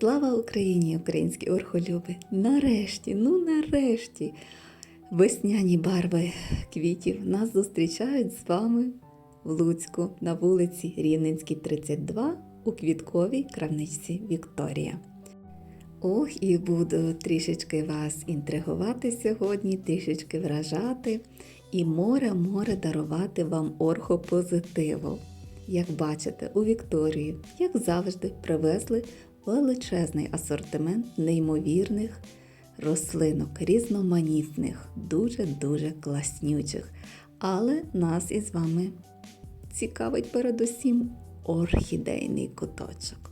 Слава Україні, українські орхолюби! Нарешті, ну нарешті, весняні барви квітів нас зустрічають з вами в Луцьку на вулиці Рівненській, 32 у квітковій крамничці Вікторія. Ох, і буду трішечки вас інтригувати сьогодні, трішечки вражати і море-море дарувати вам орхопозитиву. Як бачите, у Вікторії, як завжди, привезли величезний асортимент неймовірних рослинок, різноманітних, дуже-дуже класнючих. Але нас із вами цікавить передусім орхідейний куточок.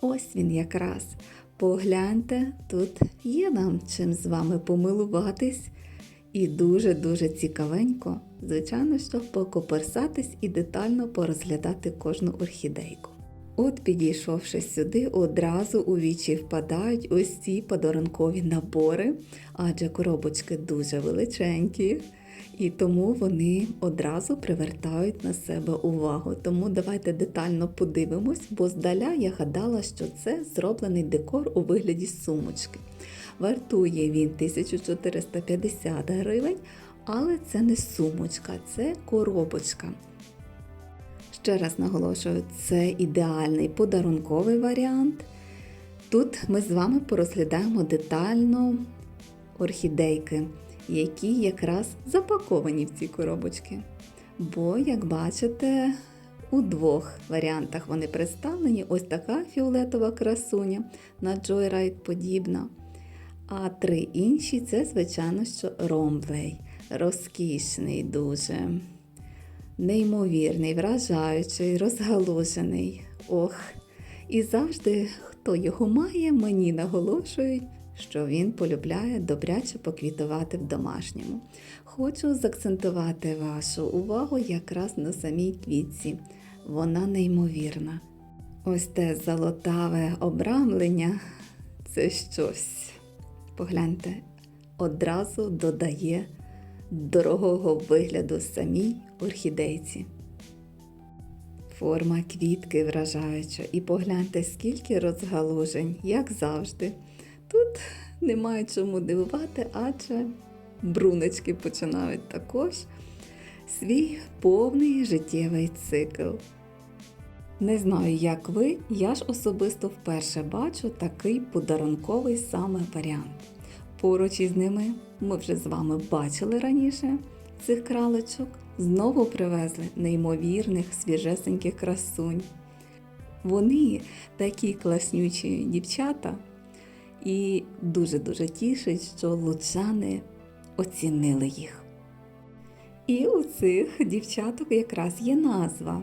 Ось він якраз. Погляньте, тут є нам чим з вами помилуватись. І дуже-дуже цікавенько, звичайно, що покоперсатись і детально порозглядати кожну орхідейку. От підійшовши сюди, одразу у вічі впадають ось ці подарункові набори, адже коробочки дуже величенькі, і тому вони одразу привертають на себе увагу. Тому давайте детально подивимось, бо здаля я гадала, що це зроблений декор у вигляді сумочки. Вартує він 1450 гривень, але це не сумочка, це коробочка. Ще раз наголошую, це ідеальний подарунковий варіант. Тут ми з вами порозглядаємо детально орхідейки, які якраз запаковані в ці коробочки. Бо, як бачите, у двох варіантах вони представлені. Ось така фіолетова красуня на Joyride подібна. А три інші це, звичайно, що ромблей. Розкішний дуже неймовірний, вражаючий, розгалужений. Ох, і завжди, хто його має, мені наголошують, що він полюбляє добряче поквітувати в домашньому. Хочу заакцентувати вашу увагу якраз на самій квітці. Вона неймовірна. Ось те золотаве обрамлення це щось. Погляньте, одразу додає дорогого вигляду самій орхідейці. Форма квітки вражаюча, і погляньте, скільки розгалужень, як завжди. Тут немає чому дивувати, адже бруночки починають також свій повний життєвий цикл. Не знаю, як ви, я ж особисто вперше бачу такий подарунковий саме варіант. Поруч із ними ми вже з вами бачили раніше цих кралечок. Знову привезли неймовірних свіжесеньких красунь. Вони такі класнючі дівчата, і дуже-дуже тішить, що лучани оцінили їх. І у цих дівчаток якраз є назва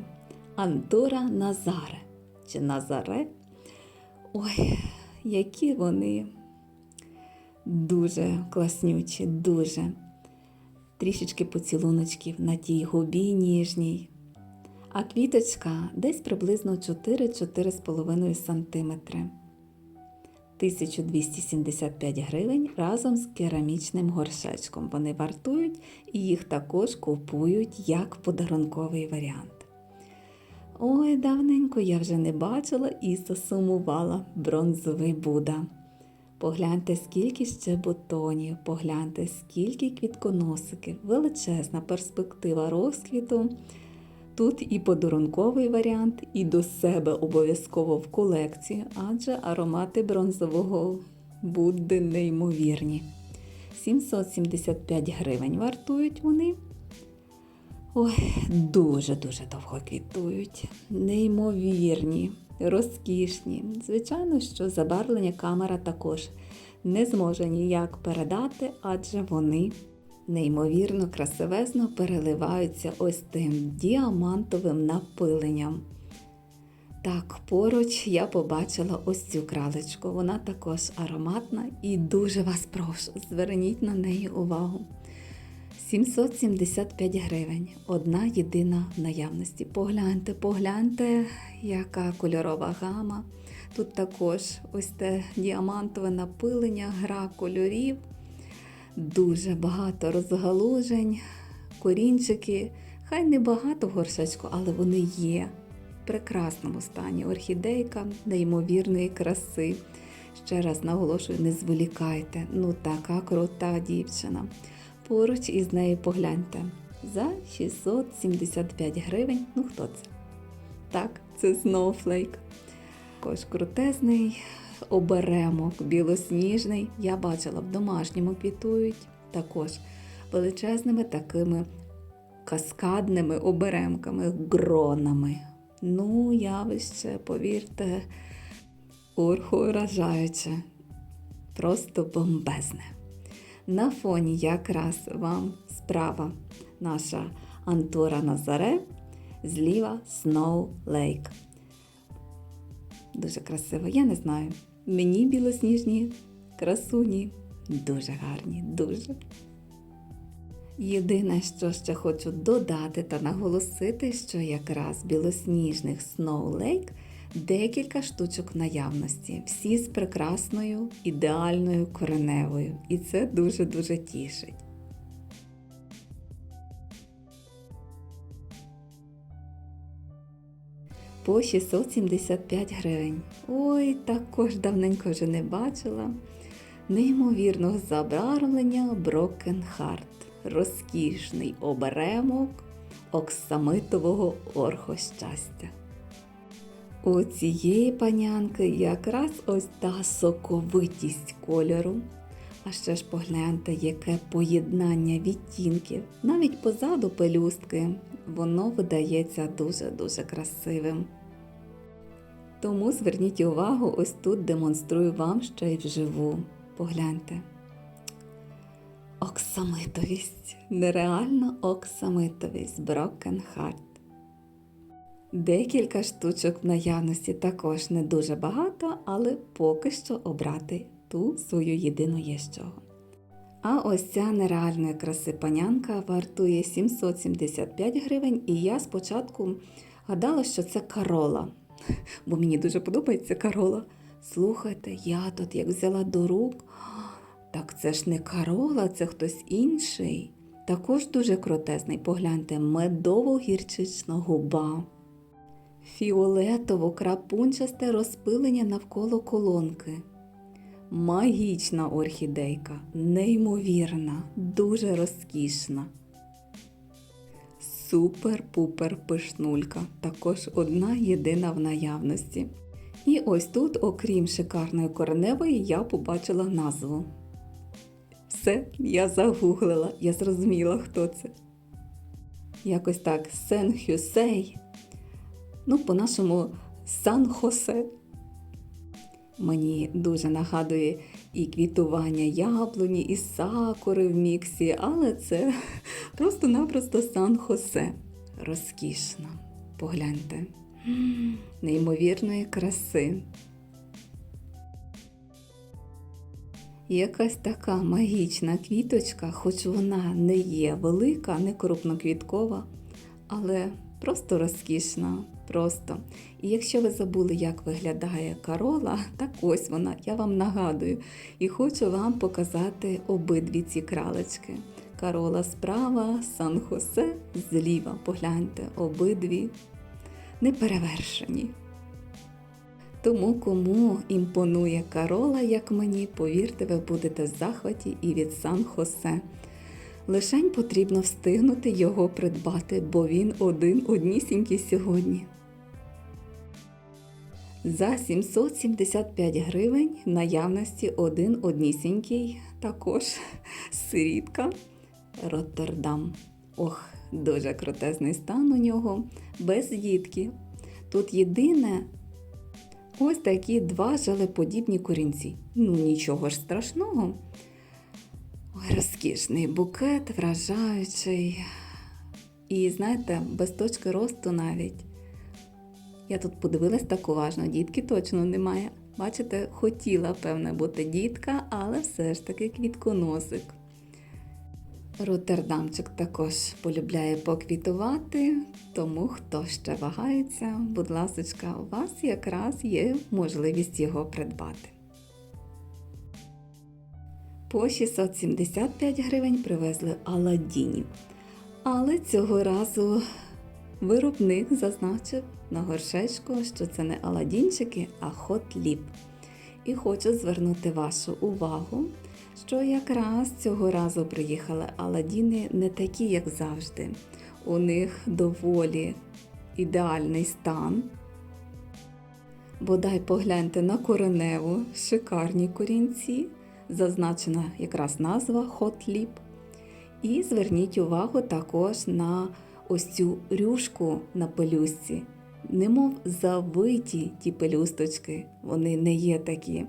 Антора Назаре чи Назаре. Ой, які вони дуже класнючі, дуже. Трішечки поцілуночків на тій губі ніжній. А квіточка десь приблизно 4-4,5 см. 1275 гривень разом з керамічним горшечком. Вони вартують і їх також купують як подарунковий варіант. Ой, давненько я вже не бачила і засумувала бронзовий Буда. Погляньте, скільки ще бутонів, погляньте, скільки квітконосиків, величезна перспектива розквіту. Тут і подарунковий варіант, і до себе обов'язково в колекцію, адже аромати бронзового Будди неймовірні. 775 гривень вартують вони. Ой, дуже-дуже довго квітують. Неймовірні, розкішні. Звичайно, що забарвлення камера також не зможе ніяк передати, адже вони неймовірно красивезно переливаються ось тим діамантовим напиленням. Так, поруч я побачила ось цю кралечку. Вона також ароматна і дуже вас прошу, зверніть на неї увагу. 775 гривень. Одна єдина в наявності. Погляньте, погляньте, яка кольорова гама. Тут також ось те діамантове напилення, гра кольорів, дуже багато розгалужень, корінчики. Хай не багато в горшечку, але вони є в прекрасному стані. Орхідейка неймовірної краси. Ще раз наголошую, не зволікайте. Ну така крута дівчина. Поруч із нею погляньте. За 675 гривень. Ну хто це? Так, це Snowflake. Також крутезний оберемок, білосніжний. Я бачила в домашньому квітують. Також величезними такими каскадними оберемками, гронами. Ну, явище, повірте, урхоражаюче, просто бомбезне. На фоні якраз вам справа наша Антура Назаре, зліва Snow Lake. Дуже красиво, я не знаю. Мені білосніжні красуні дуже гарні, дуже. Єдине, що ще хочу додати та наголосити, що якраз білосніжних Snow Lake декілька штучок наявності, всі з прекрасною ідеальною кореневою. І це дуже-дуже тішить. По 675 гривень. Ой, також давненько вже не бачила. Неймовірного забарвлення Broken Heart розкішний оберемок оксамитового орхощастя. У цієї панянки якраз ось та соковитість кольору. А ще ж погляньте, яке поєднання відтінків. Навіть позаду пелюстки воно видається дуже-дуже красивим. Тому зверніть увагу, ось тут демонструю вам ще й вживу. Погляньте. Оксамитовість, нереальна оксамитовість Broken Heart. Декілька штучок в наявності також не дуже багато, але поки що обрати ту свою єдину є з чого. А ось ця нереальної краси панянка вартує 775 гривень, і я спочатку гадала, що це Карола, бо мені дуже подобається Карола. Слухайте, я тут як взяла до рук. Так це ж не Карола, це хтось інший. Також дуже крутезний, погляньте, медово-гірчична губа. Фіолетово крапунчасте розпилення навколо колонки. Магічна орхідейка, неймовірна, дуже розкішна. Супер-пупер пишнулька, також одна єдина в наявності. І ось тут, окрім шикарної кореневої, я побачила назву. Все, я загуглила, я зрозуміла, хто це. Якось так Сен Хюсей. Ну, по-нашому Сан Хосе. Мені дуже нагадує і квітування яблуні, і сакури в міксі, але це просто-напросто Сан Хосе. Розкішно. Погляньте. Неймовірної краси. Якась така магічна квіточка, хоч вона не є велика, не крупноквіткова, але просто розкішна. Просто. І якщо ви забули, як виглядає корола, так ось вона, я вам нагадую, і хочу вам показати обидві ці кралечки. Карола справа, Сан-Хосе зліва. Погляньте, обидві неперевершені. Тому кому імпонує Карола, як мені, повірте, ви будете в захваті і від Сан-Хосе. Лишень потрібно встигнути його придбати, бо він один однісінький сьогодні. За 775 гривень наявності один однісінький, також сирітка Роттердам. Ох, дуже крутезний стан у нього, без дітки. Тут єдине ось такі два желеподібні корінці. Ну, нічого ж страшного. Ой, розкішний букет, вражаючий. І знаєте, без точки росту навіть. Я тут подивилась так уважно, дітки точно немає. Бачите, хотіла, певне, бути дітка, але все ж таки квітконосик. Роттердамчик також полюбляє поквітувати, тому хто ще вагається, будь ласочка, у вас якраз є можливість його придбати. По 675 гривень привезли Аладдінів. Але цього разу виробник зазначив на горшечку, що це не Аладдінчики, а хотліп. І хочу звернути вашу увагу, що якраз цього разу приїхали Аладдіни не такі, як завжди. У них доволі ідеальний стан. Бодай погляньте на кореневу, шикарні корінці, зазначена якраз назва Lip. І зверніть увагу також на ось цю рюшку на пелюстці. Немов завиті ті пелюсточки, вони не є такі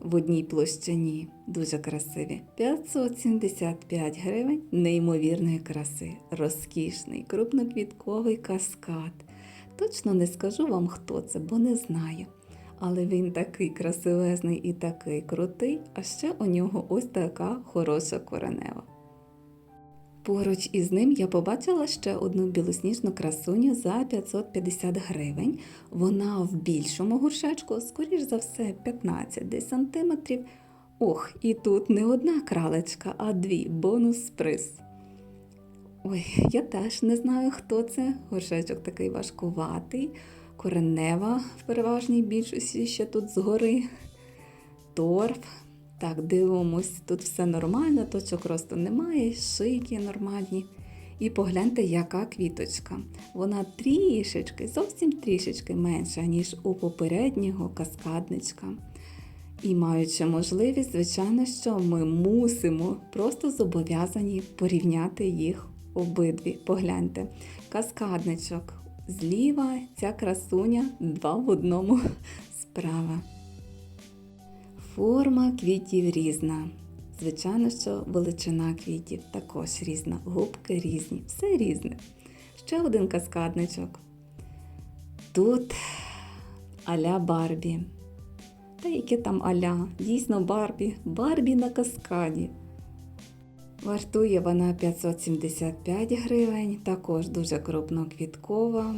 в одній площині. Дуже красиві. 575 гривень неймовірної краси, розкішний, крупноквітковий каскад. Точно не скажу вам, хто це, бо не знаю. Але він такий красивезний і такий крутий, а ще у нього ось така хороша коренева. Поруч із ним я побачила ще одну білосніжну красуню за 550 гривень. Вона в більшому горшечку, скоріш за все, 15 десь сантиметрів. Ох, і тут не одна кралечка, а дві бонус-приз. Ой, я теж не знаю, хто це. Горшечок такий важкуватий, коренева в переважній більшості ще тут згори. Торф. Так, дивимось, тут все нормально, точок росту немає, шийки нормальні. І погляньте, яка квіточка. Вона трішечки, зовсім трішечки менша, ніж у попереднього каскадничка. І маючи можливість, звичайно, що ми мусимо, просто зобов'язані порівняти їх обидві. Погляньте, каскадничок зліва, ця красуня два в одному справа. Форма квітів різна. Звичайно, що величина квітів також різна, губки різні, все різне. Ще один каскадничок. Тут аля Барбі. Та яке там аля? Дійсно Барбі. Барбі на каскаді. Вартує вона 575 гривень, також дуже крупноквіткова.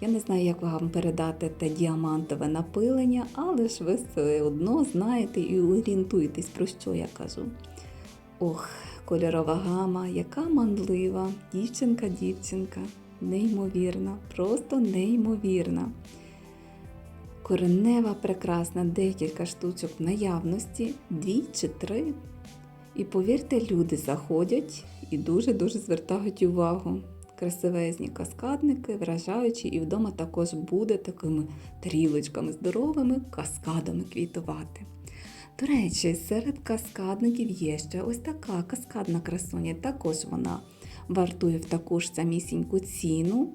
Я не знаю, як вам передати те діамантове напилення, але ж ви все одно знаєте і орієнтуєтесь, про що я кажу. Ох, кольорова гама, яка манлива, дівчинка-дівчинка, неймовірна, просто неймовірна. Коренева прекрасна, декілька штучок в наявності, дві чи три. І повірте, люди заходять і дуже-дуже звертають увагу красивезні каскадники, вражаючі, і вдома також буде такими тарілочками здоровими каскадами квітувати. До речі, серед каскадників є ще ось така каскадна красуня, також вона вартує в таку ж самісіньку ціну.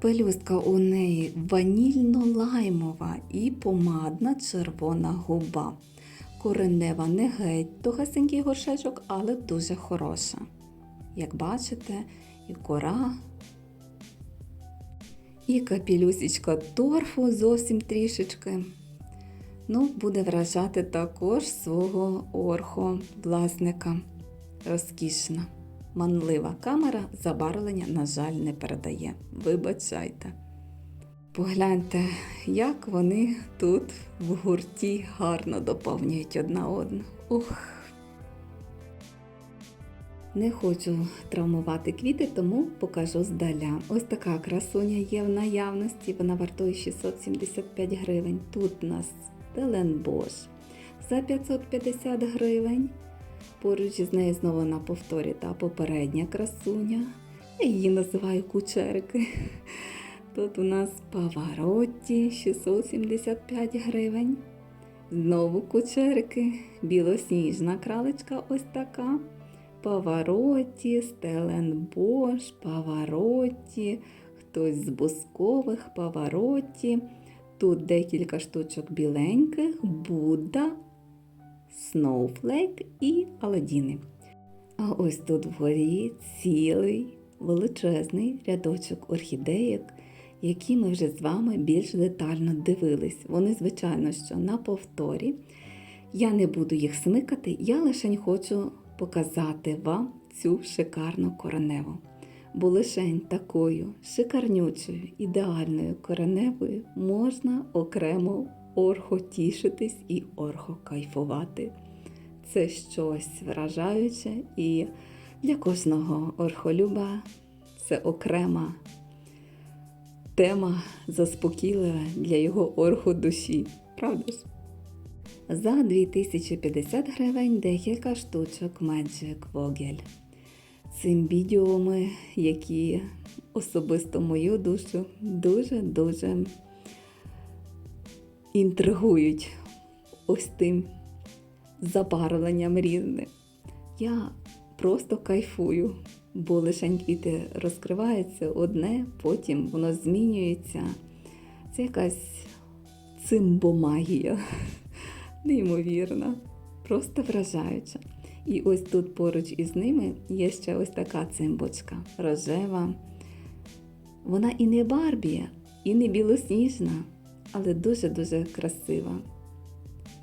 Пелюстка у неї ванільно-лаймова і помадна червона губа. Коренева не геть тугасенький горшечок, але дуже хороша. Як бачите, і кора, і капілюсічка торфу зовсім трішечки. Ну, буде вражати також свого орхо власника. Розкішна, манлива камера забарвлення, на жаль, не передає. Вибачайте. Погляньте, як вони тут в гурті гарно доповнюють одна одну. Ух! Не хочу травмувати квіти, тому покажу здаля. Ось така красуня є в наявності, вона вартує 675 гривень. Тут у нас Теленбош за 550 гривень. Поруч із нею знову на повторі та попередня красуня. Я її називаю кучерики. Тут у нас Паваротті 675 гривень. Знову кучерики, білосніжна кралечка ось така. Павароті, Стеленбош, Павароті, хтось з бускових Павароті. Тут декілька штучок біленьких, Будда, Сноуфлейк і Аладдіни. А ось тут вгорі цілий величезний рядочок орхідеїк, які ми вже з вами більш детально дивились. Вони, звичайно, що на повторі. Я не буду їх смикати, я лише хочу показати вам цю шикарну кореневу. Бо лишень такою шикарнючою, ідеальною кореневою можна окремо орхотішитись і орхокайфувати. Це щось вражаюче і для кожного орхолюба це окрема тема заспокійлива для його орходуші. Правда ж? За 2050 гривень декілька штучок Magic Vogel. Цимбідіуми, які особисто мою душу дуже-дуже інтригують ось тим забарвленням різним. Я просто кайфую, бо лишень квіти розкриваються одне, потім воно змінюється. Це якась цимбомагія, неймовірна, просто вражаюча. І ось тут поруч із ними є ще ось така цимбочка рожева. Вона і не Барбі, і не білосніжна, але дуже-дуже красива.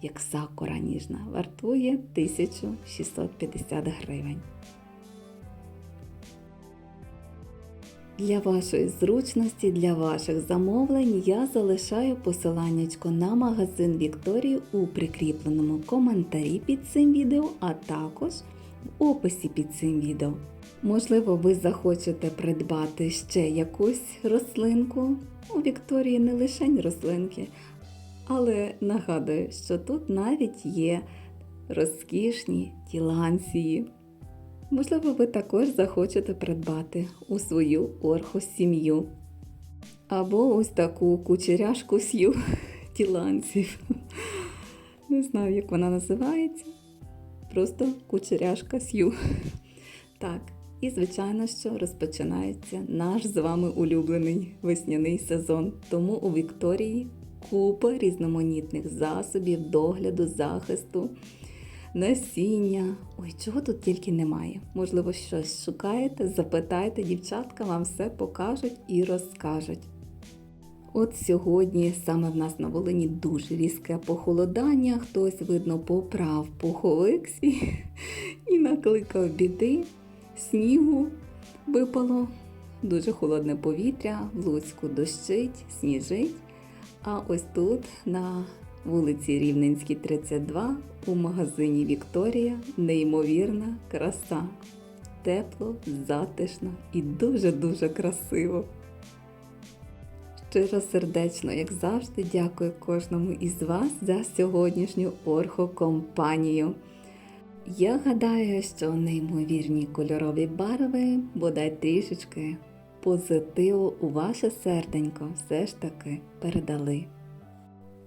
Як сакура ніжна, вартує 1650 гривень. Для вашої зручності, для ваших замовлень я залишаю посиланнячко на магазин Вікторії у прикріпленому коментарі під цим відео, а також в описі під цим відео. Можливо, ви захочете придбати ще якусь рослинку. У Вікторії не лише рослинки, але нагадую, що тут навіть є розкішні тіланції. Можливо, ви також захочете придбати у свою орхосім'ю. Або ось таку кучеряшку сью тіланців. Не знаю, як вона називається. Просто кучеряшка сью. Так, і звичайно, що розпочинається наш з вами улюблений весняний сезон. Тому у Вікторії купа різноманітних засобів, догляду, захисту насіння. Ой, чого тут тільки немає. Можливо, щось шукаєте, запитайте, дівчатка вам все покажуть і розкажуть. От сьогодні саме в нас на Волині дуже різке похолодання, хтось, видно, поправ пуховик свій і накликав біди, снігу випало, дуже холодне повітря, в Луцьку дощить, сніжить. А ось тут на вулиці Рівненській, 32, у магазині Вікторія неймовірна краса. Тепло, затишно і дуже-дуже красиво. Щиро сердечно, як завжди, дякую кожному із вас за сьогоднішню орхокомпанію. Я гадаю, що неймовірні кольорові барви бодай трішечки позитиву у ваше серденько все ж таки передали.